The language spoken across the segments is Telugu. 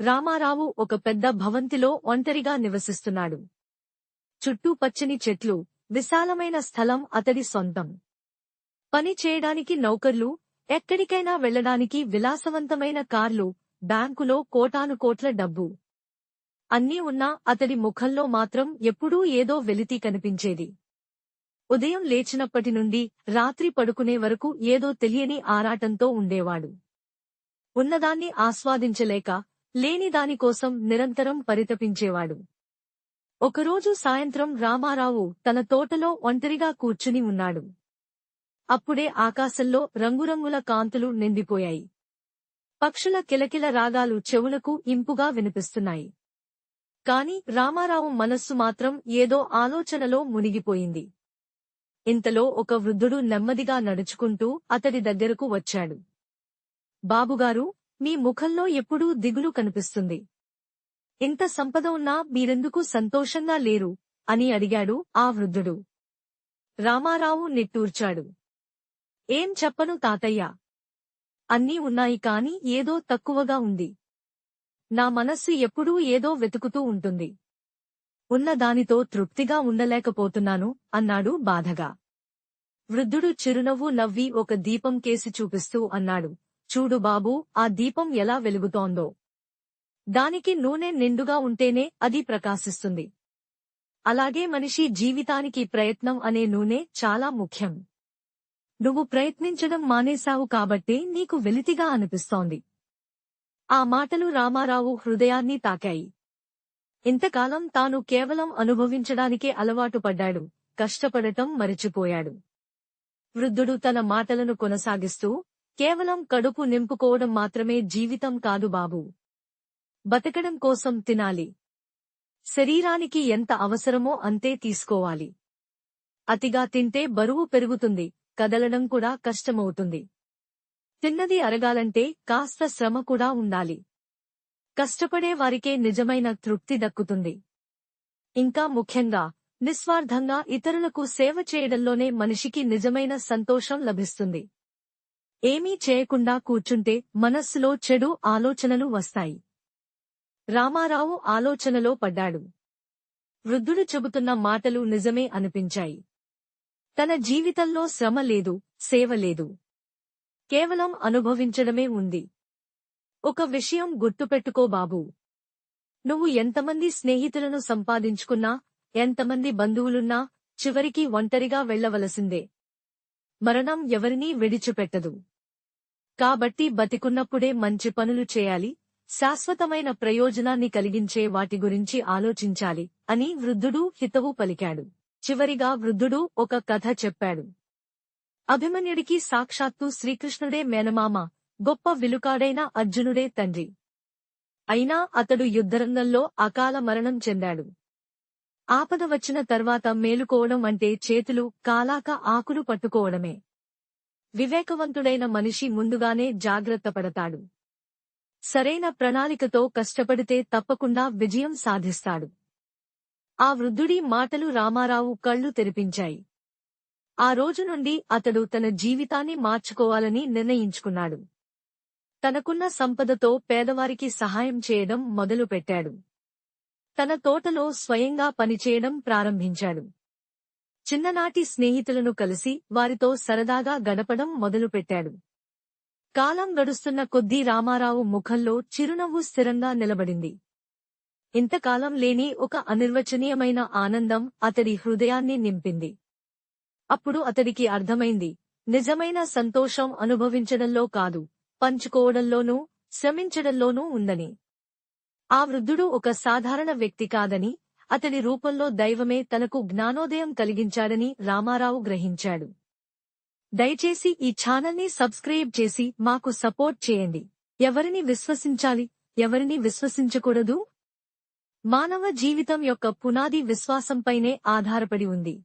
రామారావు ఒక పెద్ద భవంతిలో ఒంటరిగా నివసిస్తున్నాడు. చుట్టూ పచ్చని చెట్లు విశాలమైన స్థలం అతడి సొంతం. పని చేయడానికి నౌకర్లు ఎక్కడికైనా వెళ్ళడానికి విలాసవంతమైన కార్లు బ్యాంకులో కోటానుకోట్ల డబ్బు. అన్నీ ఉన్నా అతడి ముఖంలో మాత్రం ఎప్పుడూ ఏదో వెలితి కనిపించేది. ఉదయం లేచినప్పటి నుండి రాత్రి పడుకునే వరకు ఏదో తెలియని ఆరాటంతో ఉండేవాడు. ఉన్నదాన్ని ఆస్వాదించలేక లేని దానికోసం నిరంతరం పరితపించేవాడు. ఒకరోజు సాయంత్రం రామారావు తన తోటలో ఒంటరిగా కూర్చుని ఉన్నాడు. అప్పుడే ఆకాశంలో రంగురంగుల కాంతులు నిండిపోయాయి. పక్షుల కిలకిల రాగాలు చెవులకు ఇంపుగా వినిపిస్తున్నాయి. కాని రామారావు మనస్సు మాత్రం ఏదో ఆలోచనలో మునిగిపోయింది. ఇంతలో ఒక వృద్ధుడు నెమ్మదిగా నడుచుకుంటూ అతడి దగ్గరకు వచ్చాడు. బాబుగారు మీ ముఖంలో ఎప్పుడూ దిగులు కనిపిస్తుంది. ఇంత సంపద ఉన్నా మీరెందుకు సంతోషంగా లేరు? అని అడిగాడు ఆ వృద్ధుడు. రామారావు నిట్టూర్చాడు. ఏం చెప్పను తాతయ్య? అన్నీ ఉన్నాయి కాని ఏదో తక్కువగా ఉంది. నా మనస్సు ఎప్పుడూ ఏదో వెతుకుతూ ఉంటుంది. ఉన్న దానితో తృప్తిగా ఉండలేకపోతున్నాను అన్నాడు బాధగా. వృద్ధుడు చిరునవ్వు నవ్వి ఒక దీపం కేసి చూపిస్తూ అన్నాడు. చూడు బాబూ ఆ దీపం ఎలా వెలుగుతోందో. దానికి నూనె నిండుగా ఉంటేనే అది ప్రకాశిస్తుంది. అలాగే మనిషి జీవితానికి ప్రయత్నం అనే నూనె చాలా ముఖ్యం. నువ్వు ప్రయత్నించడం మానేశావు కాబట్టే నీకు వెలితిగా అనిపిస్తోంది. ఆ మాటలు రామారావు హృదయాన్ని తాకాయి. ఇంతకాలం తాను కేవలం అనుభవించడానికే అలవాటు పడ్డాడు కష్టపడటం మరిచిపోయాడు. వృద్ధుడు తన మాటలను కొనసాగిస్తూ కేవలం కడుపు నింపుకోవడం మాత్రమే జీవితం కాదు బాబూ. బతకడం కోసం తినాలి. శరీరానికి ఎంత అవసరమో అంతే తీసుకోవాలి. అతిగా తింటే బరువు పెరుగుతుంది కదలడం కూడా కష్టమవుతుంది. తిన్నది అరగాలంటే కాస్త శ్రమ కూడా ఉండాలి. కష్టపడే వారికే నిజమైన తృప్తి దక్కుతుంది. ఇంకా ముఖ్యంగా నిస్వార్థంగా ఇతరులకు సేవ చేయడంలోనే మనిషికి నిజమైన సంతోషం లభిస్తుంది. ఏమీ చేయకుండా కూర్చుంటే మనస్సులో చెడు ఆలోచనలు వస్తాయి. రామారావు ఆలోచనలో పడ్డాడు. వృద్ధుడు చెబుతున్న మాటలు నిజమే అనిపించాయి. తన జీవితంలో శ్రమ లేదు సేవ లేదు. కేవలం అనుభవించడమే ఉంది. ఒక విషయం గుర్తుపెట్టుకో బాబూ. నువ్వు ఎంతమంది స్నేహితులను సంపాదించుకున్నా ఎంతమంది బంధువులున్నా చివరికి ఒంటరిగా వెళ్ళవలసిందే మరణం ఎవరినీ విడిచిపెట్టదు. కాబట్టి బతికున్నప్పుడే మంచి పనులు చేయాలి శాశ్వతమైన ప్రయోజనాన్ని కలిగించే వాటి గురించి ఆలోచించాలి అని వృద్ధుడు హితవు పలికాడు. చివరిగా వృద్ధుడు ఒక కథ చెప్పాడు. అభిమన్యుడికి సాక్షాత్తు శ్రీకృష్ణుడే మేనమామ గొప్ప విలుకాడైన అర్జునుడే తండ్రి. అయినా అతడు యుద్ధరంగంలో అకాల మరణం చెందాడు. ఆపద వచ్చిన తర్వాత మేలుకోవడం అంటే చేతులు కాలాక ఆకులు పట్టుకోవడమే. వివేకవంతుడైన మనిషి ముందుగానే జాగ్రత్త పడతాడు. సరైన ప్రణాళికతో కష్టపడితే తప్పకుండా విజయం సాధిస్తాడు. ఆ వృద్ధుడి మాటలు రామారావు కళ్ళు తెరిపించాయి. ఆ రోజు నుండి అతడు తన జీవితాన్ని మార్చుకోవాలని నిర్ణయించుకున్నాడు. తనకున్న సంపదతో పేదవారికి సహాయం చేయడం మొదలుపెట్టాడు. తన తోటలో స్వయంగా పనిచేయడం ప్రారంభించాడు. చిన్ననాటి స్నేహితులను కలిసి వారితో సరదాగా గడపడం మొదలుపెట్టాడు. కాలం గడుస్తున్న కొద్దీ రామారావు ముఖంలో చిరునవ్వు స్థిరంగా నిలబడింది. ఇంతకాలం లేని ఒక అనిర్వచనీయమైన ఆనందం అతడి హృదయాన్ని నింపింది. అప్పుడు అతడికి అర్థమైంది నిజమైన సంతోషం అనుభవించడంలో కాదు పంచుకోవడంలోనూ శ్రమించడంలోనూ ఉందని. ఆ వృద్ధుడు ఒక సాధారణ వ్యక్తి కాదని అతని రూపంలో దైవమే తనకు జ్ఞానోదయం కలిగించాడని రామారావు గ్రహించాడు. దయచేసి ఈ ఛానల్ని సబ్స్క్రైబ్ చేసి మాకు సపోర్ట్ చేయండి. ఎవరిని విశ్వసించాలి ఎవరిని విశ్వసించకూడదు? మానవ జీవితం యొక్క పునాది విశ్వాసంపైనే ఆధారపడి ఉంది.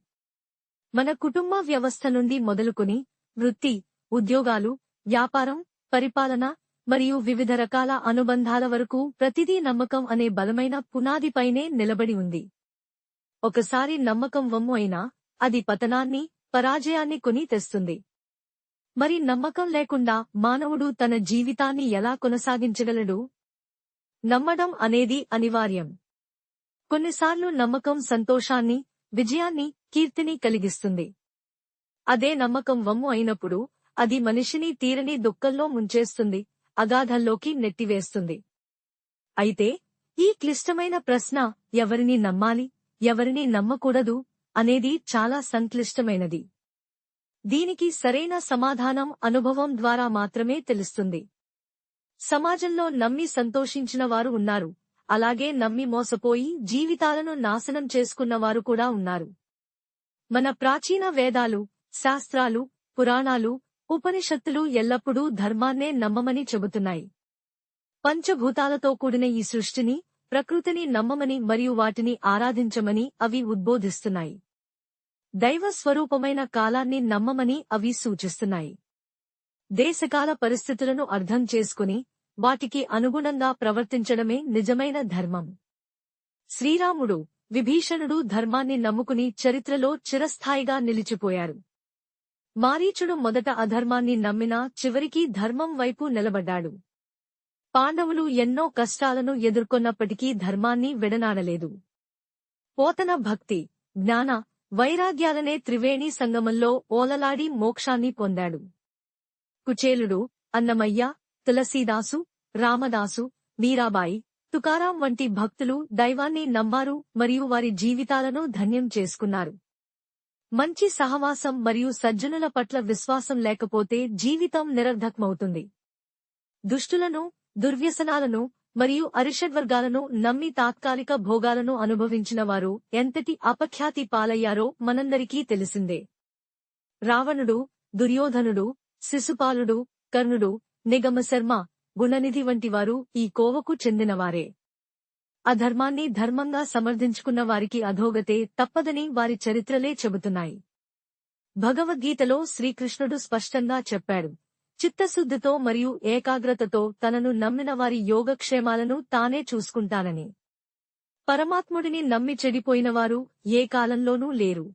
మన కుటుంబ వ్యవస్థ నుండి మొదలుకొని వృత్తి ఉద్యోగాలు వ్యాపారం పరిపాలన మరియు వివిధ రకాల అనుబంధాల వరకు ప్రతిదీ నమ్మకం అనే బలమైన పునాదిపైనే నిలబడి ఉంది. ఒకసారి నమ్మకం వమ్ము అయినా అది పతనాన్ని పరాజయాన్ని కొని తెస్తుంది. మరి నమ్మకం లేకుండా మానవుడు తన జీవితాన్ని ఎలా కొనసాగించగలడు? నమ్మడం అనేది అనివార్యం. కొన్నిసార్లు నమ్మకం సంతోషాన్ని విజయాన్ని కీర్తిని కలిగిస్తుంది. అదే నమ్మకం వమ్ము అయినప్పుడు అది మనిషిని తీరని దుఃఖంలో ముంచేస్తుంది. అగాధంలోకి నెట్టివేస్తుంది. అయితే ఈ క్లిష్టమైన ప్రశ్న ఎవరిని నమ్మాలి ఎవరిని నమ్మకూడదు అనేది చాలా సంక్లిష్టమైనది. దీనికి సరైన సమాధానం అనుభవం ద్వారా మాత్రమే తెలుస్తుంది. సమాజంలో నమ్మి సంతోషించిన వారు ఉన్నారు. అలాగే నమ్మి మోసపోయి జీవితాలను నాశనం చేసుకున్నవారు కూడా ఉన్నారు. మన ప్రాచీన వేదాలు శాస్త్రాలు పురాణాలు ఉపనిషత్తులు ఎల్లప్పుడూ ధర్మాన్నే నమ్మమని చెబుతున్నాయి. పంచభూతాలతో కూడిన ఈ సృష్టిని ప్రకృతిని నమ్మమని మరియు వాటిని ఆరాధించమని అవి ఉద్బోధిస్తున్నాయి. దైవ స్వరూపమైన కాలాన్ని నమ్మమని అవి సూచిస్తున్నాయి. దేశకాల పరిస్థితులను అర్థం చేసుకుని వాటికి అనుగుణంగా ప్రవర్తించడమే నిజమైన ధర్మం. శ్రీరాముడు విభీషణుడు ధర్మాన్ని నమ్ముకుని చరిత్రలో చిరస్థాయిగా నిలిచిపోయారు. మారీచుడు మొదట అధర్మాన్ని నమ్మినా చివరికి ధర్మం వైపు నిలబడ్డాడు. పాండవులు ఎన్నో కష్టాలను ఎదుర్కొన్నప్పటికీ ధర్మాన్ని విడనాడలేదు. పోతన భక్తి జ్ఞాన వైరాగ్యాలనే త్రివేణి సంగమంలో ఓలలాడి మోక్షాన్ని పొందాడు. కుచేలుడు అన్నమయ్య తులసీదాసు రామదాసు మీరాబాయి తుకారాం వంటి భక్తులు దైవాన్ని నమ్మారు మరియు వారి జీవితాలను ధన్యం చేసుకున్నారు. మంచి సహవాసం మరియు సజ్జనుల పట్ల విశ్వాసం లేకపోతే జీవితం నిరర్ధకమవుతుంది. దుష్టులను దుర్వ్యసనాలను మరియు అరిషడ్వర్గాలను నమ్మి తాత్కాలిక భోగాలను అనుభవించిన వారు ఎంతటి అపఖ్యాతి పాలయ్యారో మనందరికీ తెలిసిందే. రావణుడు దుర్యోధనుడు శిశుపాలుడు కర్ణుడు నిగమశర్మ గుణనిధి వంటివారు ఈ కోవకు చెందినవారే. అధర్మాన్ని ధర్మంగా సమర్థించుకున్న వారికి అధోగతే తప్పదని వారి చరిత్రలే చెబుతున్నాయి. భగవద్గీతలో శ్రీకృష్ణుడు స్పష్టంగా చెప్పాడు. చిత్తశుద్ధితో మరియు ఏకాగ్రతతో తనను నమ్మిన వారి యోగక్షేమాలను తానే చూసుకుంటానని. పరమాత్ముడిని నమ్మి చెడిపోయినవారు ఏ కాలంలోనూ లేరు.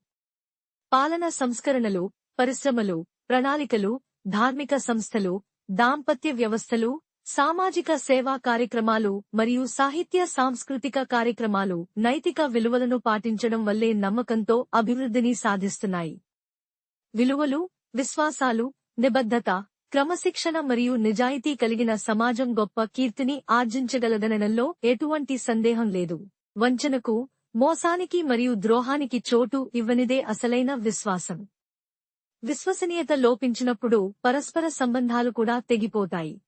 పాలన సంస్కరణలు పరిశ్రమలు ప్రణాళికలు ధార్మిక సంస్థలు దాంపత్య వ్యవస్థలు సామాజిక సేవా కార్యక్రమాలు మరియు సాహిత్య సాంస్కృతిక కార్యక్రమాలు నైతిక విలువలను పాటించడం వల్లే నమ్మకంతో అభివృద్ధిని సాధిస్తున్నాయి. విలువలు విశ్వాసాలు నిబద్ధత క్రమశిక్షణ మరియు నిజాయితీ కలిగిన సమాజం గొప్ప కీర్తిని ఆర్జించగలదనడంలో ఎటువంటి సందేహం లేదు. వంచనకు మోసానికి మరియు ద్రోహానికి చోటు ఇవ్వనిదే అసలైన విశ్వాసం. విశ్వసనీయత లోపించినప్పుడు పరస్పర సంబంధాలు కూడా తెగిపోతాయి.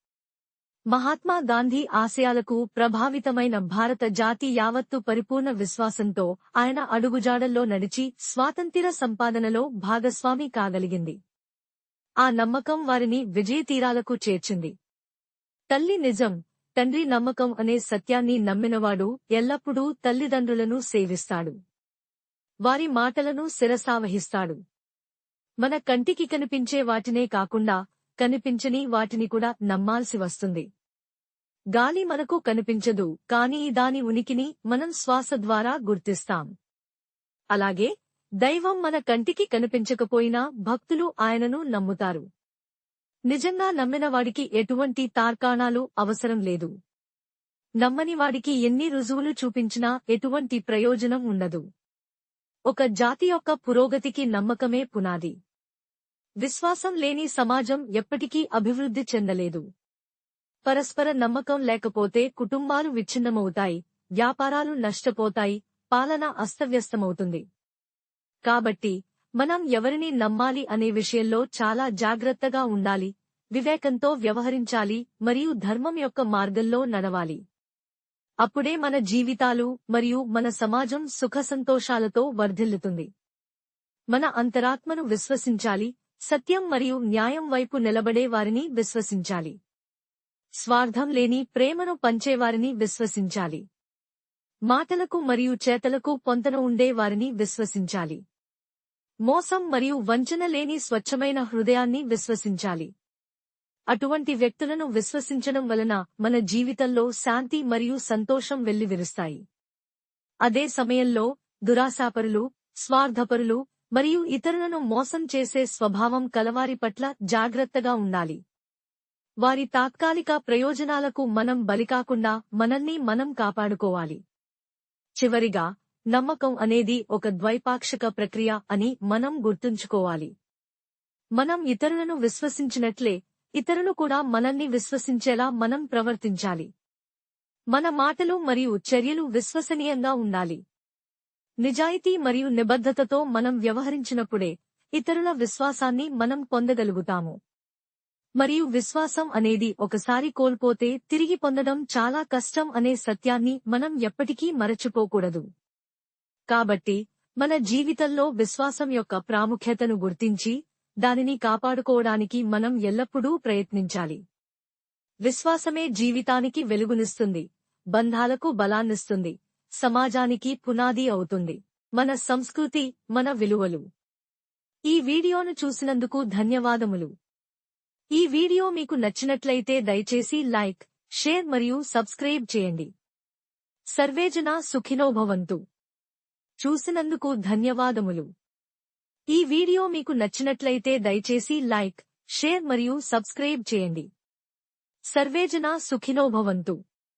మహాత్మా గాంధీ ఆశయాలకు ప్రభావితమైన భారత జాతి యావత్తు పరిపూర్ణ విశ్వాసంతో ఆయన అడుగుజాడల్లో నడిచి స్వాతంత్ర్య సంపాదనలో భాగస్వామి కాగలిగింది. ఆ నమ్మకం వారిని విజయతీరాలకు చేర్చింది. తల్లి నిజం తండ్రి నమ్మకం అనే సత్యాన్ని నమ్మినవాడు ఎల్లప్పుడూ తల్లిదండ్రులను సేవిస్తాడు. వారి మాటలను శిరసావహిస్తాడు. మన కంటికి కనిపించే వాటినే కాకుండా కనిపించని వాటిని కూడా నమ్మాల్సి వస్తుంది. గాలి మనకు కనిపించదు కానీ దాని ఉనికిని మనం శ్వాస ద్వారా గుర్తిస్తాం. అలాగే దైవం మన కంటికి కనిపించకపోయినా భక్తులు ఆయనను నమ్ముతారు. నిజంగా నమ్మినవాడికి ఎటువంటి తార్కాణాలు అవసరం లేదు. నమ్మని వాడికి ఎన్ని రుజువులు చూపించినా ఎటువంటి ప్రయోజనం ఉండదు. ఒక జాతి యొక్క పురోగతికి నమ్మకమే పునాది. విశ్వాసం లేని సమాజం ఎప్పటికీ అభివృద్ధి చెందలేదు. పరస్పర నమ్మకం లేకపోతే కుటుంబాలు విచ్ఛిన్నమవుతాయి వ్యాపారాలు నష్టపోతాయి పాలన అస్తవ్యస్తమవుతుంది. కాబట్టి మనం ఎవరిని నమ్మాలి అనే విషయంలో చాలా జాగ్రత్తగా ఉండాలి వివేకంతో వ్యవహరించాలి మరియు ధర్మం యొక్క మార్గంలో నడవాలి. అప్పుడే మన జీవితాలు మరియు మన సమాజం సుఖ సంతోషాలతో వర్ధిల్లుతుంది. మన అంతరాత్మను విశ్వసించాలి సత్యం మరియు న్యాయం వైపు నిలబడే వారిని విశ్వసించాలి. స్వార్థం లేని ప్రేమను పంచేవారిని విశ్వసించాలి. మాటలకు మరియు చేతలకు పొంతన ఉండే వారిని విశ్వసించాలి. మోసం మరియు వంచన లేని స్వచ్ఛమైన హృదయాన్ని విశ్వసించాలి. అటువంటి వ్యక్తులను విశ్వసించడం వలన మన జీవితంలో శాంతి మరియు సంతోషం వెల్లివిరుస్తాయి. అదే సమయంలో దురాశాపరులు స్వార్థపరులు మరియు ఇతరులను మోసం చేసే స్వభావం కలవారి పట్ల జాగ్రత్తగా ఉండాలి. వారి తాత్కాలిక ప్రయోజనాలకు మనం బలికాకుండా మనల్ని మనం కాపాడుకోవాలి. చివరిగా నమ్మకం అనేది ఒక ద్వైపాక్షిక ప్రక్రియ అని మనం గుర్తుంచుకోవాలి. మనం ఇతరులను విశ్వసించినట్లే ఇతరులు కూడా మనల్ని విశ్వసించేలా మనం ప్రవర్తించాలి. మన మాటలు మరియు చర్యలు విశ్వసనీయంగా ఉండాలి. నిజాయితీ మరియు నిబద్ధతతో మనం వ్యవహరించినప్పుడే ఇతరుల విశ్వాసాన్ని మనం పొందగలుగుతాము. మరియు విశ్వాసం అనేది ఒకసారి కోల్పోతే తిరిగి పొందడం చాలా కష్టం అనే సత్యాన్ని మనం ఎప్పటికీ మరచిపోకూడదు. కాబట్టి మన జీవితంలో విశ్వాసం యొక్క ప్రాముఖ్యతను గుర్తించి దానిని కాపాడుకోవడానికి మనం ఎల్లప్పుడూ ప్రయత్నించాలి. విశ్వాసమే జీవితానికి వెలుగునిస్తుంది బంధాలకు బలాన్నిస్తుంది సమాజానికి పునాది అవుతుంది. మన సంస్కృతి మన విలువలు. ఈ వీడియోను చూసినందుకు ధన్యవాదములు. ఈ వీడియో మీకు నచ్చినట్లయితే దయచేసి లైక్ షేర్ మరియు సబ్స్క్రైబ్ చేయండి. సర్వేజన సుఖినోభవంతు చూసినందుకు ధన్యవాదములు. ఈ వీడియో మీకు నచ్చినట్లయితే దయచేసి లైక్ షేర్ మరియు సబ్స్క్రైబ్ చేయండి. సర్వేజన సుఖినోభవంతు